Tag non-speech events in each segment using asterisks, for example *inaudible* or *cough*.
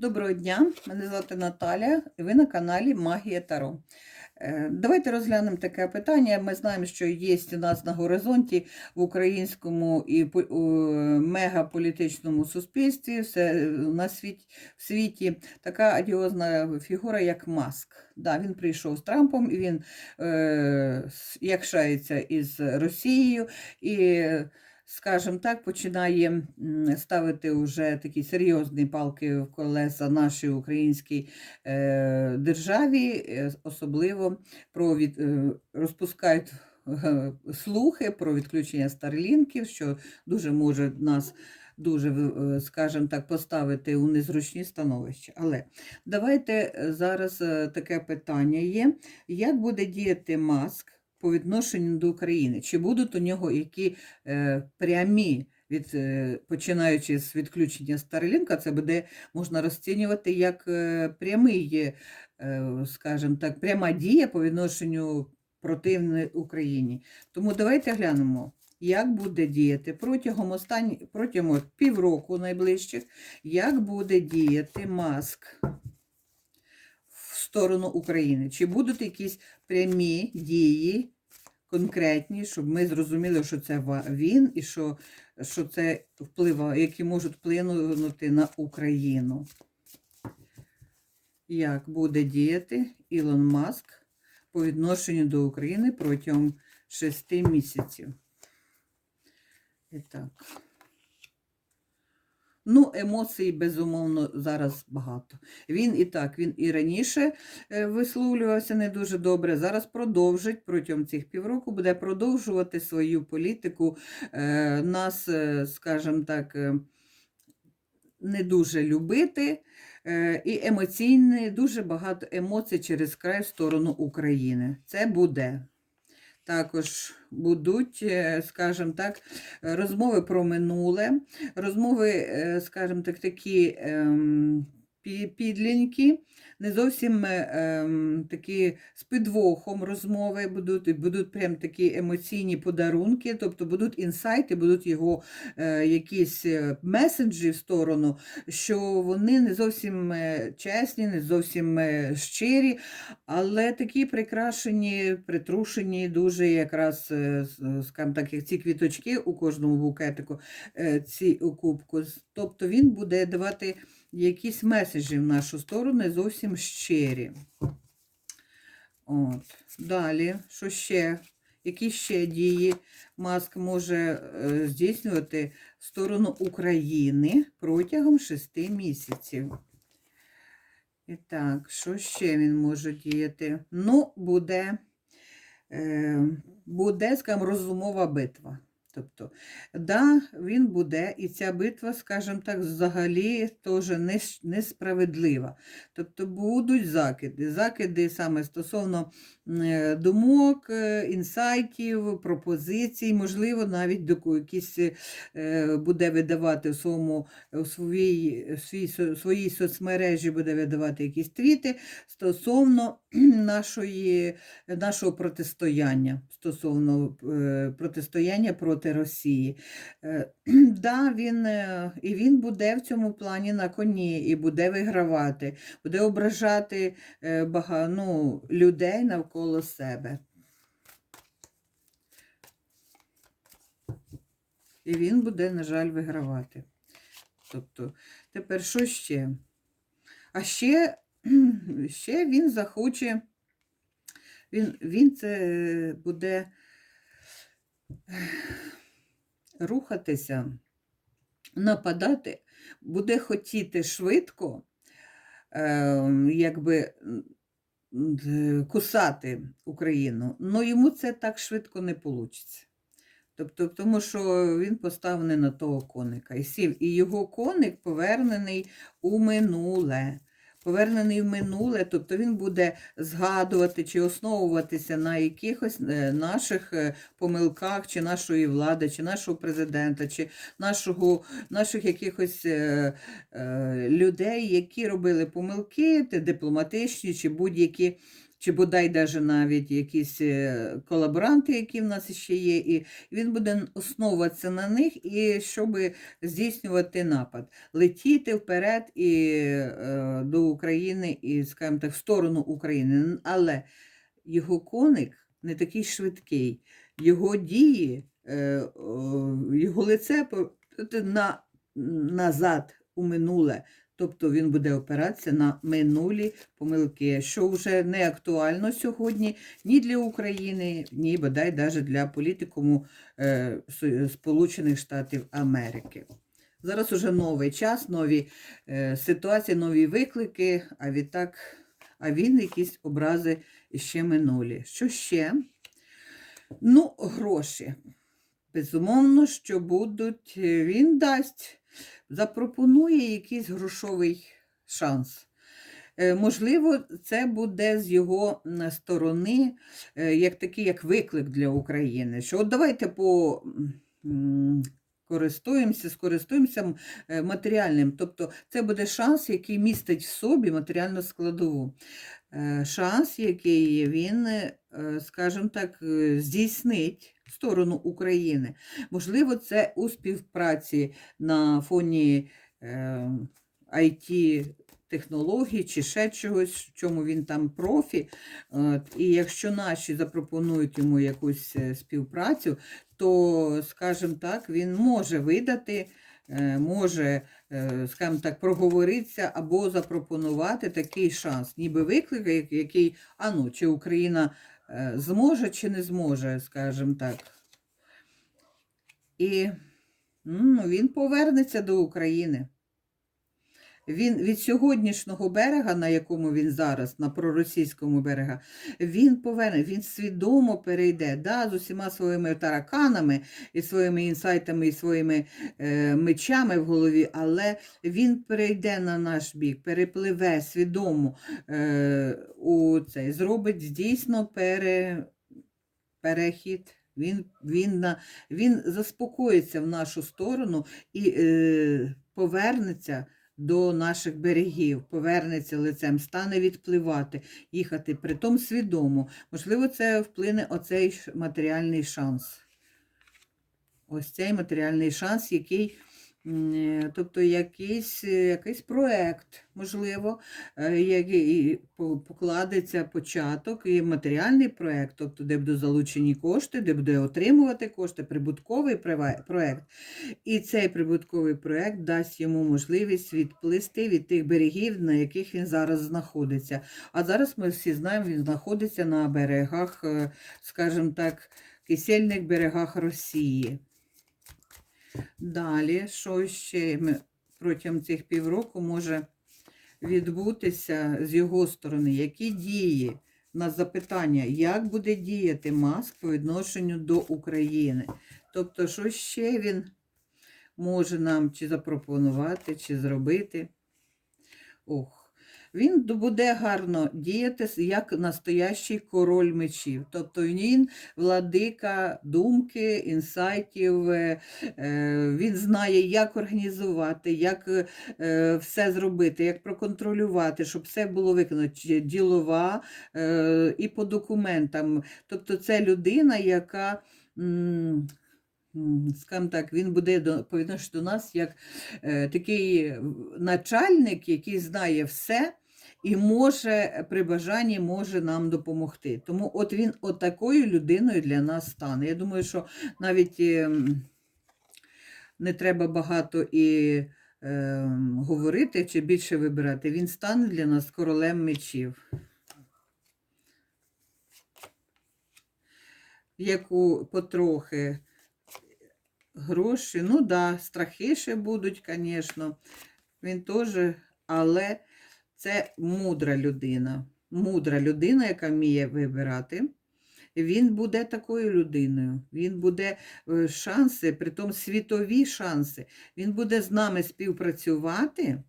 Доброго дня, мене звати Наталя, і ви на каналі Магія Таро. Е, Давайте розглянемо таке питання. Ми знаємо, що є у нас на горизонті в українському і по- мегаполітичному суспільстві все на світі, в світі така одіозна фігура, як Маск. Да, він прийшов з Трампом, і він е, якшається із Росією і скажімо так, починає ставити вже такі серйозні палки в колеса нашій українській е, державі, е, особливо про від, е, розпускають слухи про відключення старлінків, що дуже може нас. Дуже, скажімо так, поставити у незручні становища. Але давайте зараз таке питання є: як буде діяти маск по відношенню до України? Чи будуть у нього які е, прямі, від, е, починаючи з відключення Starlink, це буде можна розцінювати як е, прямий, скажімо так, пряма дія по відношенню противної Україні. Тому давайте глянемо. Як буде діяти протягом останні, протягом півроку найближчих, як буде діяти маск в сторону України? Чи будуть якісь прямі дії конкретні, щоб ми зрозуміли, що це він і що, що це впливає, які можуть вплинути на Україну. Як буде діяти Ілон Маск по відношенню до України протягом шести місяців? І так. Ну, емоцій, безумовно, зараз багато. Він і так, він і раніше е, висловлювався не дуже добре. Зараз продовжить протягом цих півроку, буде продовжувати свою політику. е, Нас, е, скажімо так, не дуже любити. І емоційне, дуже багато емоцій через край в сторону України. Це буде. Також будуть, е, скажімо так, розмови про минуле, розмови, е, скажімо так, такі ем, підлінькі, не зовсім е, ем, такі з підвохом розмови будуть, і будуть прям такі емоційні подарунки, тобто будуть інсайти, будуть його е, якісь е, меседжі в сторону, що вони не зовсім чесні, не зовсім щирі, але такі прикрашені, притрушені дуже якраз, скажімо так, як ці квіточки у кожному букетику, ці у кубку. Тобто він буде давати якісь меседжі в нашу сторону, не зовсім щирі. От. Далі, що ще? Які ще дії Маск може е, здійснювати в сторону України протягом шести місяців? І так, що ще він може діяти? Ну, буде, е, буде, скажімо, розумова битва. Тобто, да, він буде, і ця битва, скажімо так, взагалі теж несправедлива. Тобто будуть закиди. Закиди саме стосовно е, думок, е, інсайтів, пропозицій, можливо, навіть до якісь е, буде видавати в своєму у своїй, со- своїй соцмережі буде видавати якісь твіти стосовно *clears throat* нашої, нашого протистояння, стосовно е, протистояння проти Росії. Е, *clears throat* Да, він, е, і він буде в цьому плані на коні і буде вигравати, буде ображати е, бага, ну, людей навколо себе. І він буде, на жаль, вигравати. Тобто, тепер що ще? А ще, *clears throat* ще він захоче, він, він це буде рухатися, нападати, буде хотіти швидко, е, якби кусати Україну, але йому це так швидко не вийде. Тобто, тому що він поставлений на того коника і сів, і його коник повернений у минуле. Повернений в минуле, тобто він буде згадувати чи основуватися на якихось е, наших е, помилках, чи нашої влади, чи нашого президента, чи нашого, наших якихось е, людей, які робили помилки, дипломатичні чи будь-які. Чи бодай даже навіть якісь е, колаборанти, які в нас ще є, і він буде основуватися на них, і щоб здійснювати напад, летіти вперед і е, до України, і, скажімо так, в сторону України. Але його коник не такий швидкий, його дії, е, о, його лице на, назад у минуле. Тобто він буде опиратися на минулі помилки, що вже не актуально сьогодні ні для України, ні бодай навіть для політикуму е, Сполучених Штатів Америки. Зараз уже новий час, нові е, ситуації, нові виклики, а відтак, а він якісь образи ще минулі. Що ще? Ну, гроші. Безумовно, що будуть, е, він дасть, запропонує якийсь грошовий шанс. Е, Можливо, це буде з його сторони е, як такий як виклик для України. Що от давайте по користуємося, скористуємося е, матеріальним. Тобто це буде шанс, який містить в собі матеріальну складову. Шанс, який він, скажімо так, здійснить сторону України. Можливо, це у співпраці на фоні е, IT технологій чи ще чогось, в чому він там профі. От, І якщо наші запропонують йому якусь е, співпрацю, то, скажімо так, він може видати, е, може, е, скажімо так, проговоритися або запропонувати такий шанс, ніби виклик, який, а ну, чи Україна е, зможе, чи не зможе, скажімо так. І ну, він повернеться до України. Він від сьогоднішнього берега, на якому він зараз, на проросійському берега, він поверне, він свідомо перейде да, з усіма своїми тараканами і своїми інсайтами, і своїми е, мечами в голові, але він перейде на наш бік, перепливе свідомо е, у цей, зробить дійсно пере, перехід. Він, він, на, він заспокоїться в нашу сторону і е, повернеться до наших берегів, повернеться лицем, стане відпливати, їхати, притом свідомо. Можливо, це вплине оцей матеріальний шанс. Ось цей матеріальний шанс, який, тобто якийсь, е, якийсь проект, можливо, е, який покладеться початок і матеріальний проект, тобто де будуть залучені кошти, де буде отримувати кошти, прибутковий проект. І цей прибутковий проект дасть йому можливість відплисти від тих берегів, на яких він зараз знаходиться. А зараз ми всі знаємо, він знаходиться на берегах, е, скажімо так, кисельних берегах Росії. Далі, що ще протягом цих півроку може відбутися з його сторони? Які дії? На запитання, як буде діяти Маск по відношенню до України? Тобто, що ще він може нам чи запропонувати, чи зробити? Ох. Він буде гарно діяти як настоящий король мечів. Тобто він владика думки, інсайтів, е, е, він знає, як організувати, як е, все зробити, як проконтролювати, щоб все було виконано ділова і по документам. Тобто це людина, яка. Скажімо так, він буде по відношенню до нас як е, такий начальник, який знає все і може при бажанні може нам допомогти. Тому от він от такою людиною для нас стане. Я думаю, що навіть ем, не треба багато і ем, говорити чи більше вибирати. Він стане для нас королем мечів. Яку потрохи гроші, ну да, страхи ще будуть, звісно. Він теж, але це мудра людина. Мудра людина, яка вміє вибирати. Він буде такою людиною. Він буде е, шанси, притом світові шанси. Він буде з нами співпрацювати.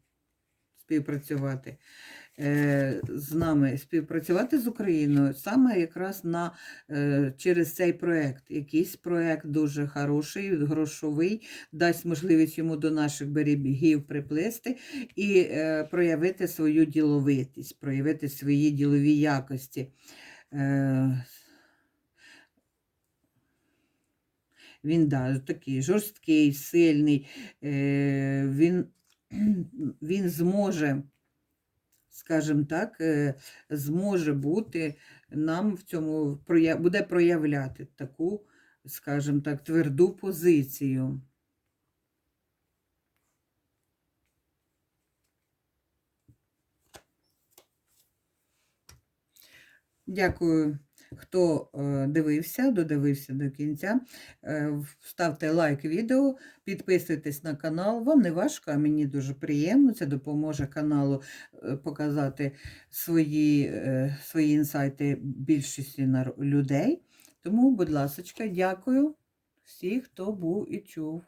співпрацювати з нами, співпрацювати з Україною саме якраз на, е, через цей проект. Якийсь проект дуже хороший, грошовий, дасть можливість йому до наших берегів приплисти і е, проявити свою діловитість, проявити свої ділові якості. Е, Він да, такий жорсткий, сильний, е, він, *clears throat* він зможе, скажімо так, е, зможе бути нам в цьому буде проявляти таку, скажімо так, тверду позицію. Дякую, хто е, дивився, додивився до кінця. Е, Ставте лайк відео, підписуйтесь на канал. Вам не важко, а мені дуже приємно. Це допоможе каналу е, показати свої, свої інсайти більшості людей. Тому, будь ласка, дякую всіх, хто був і чув.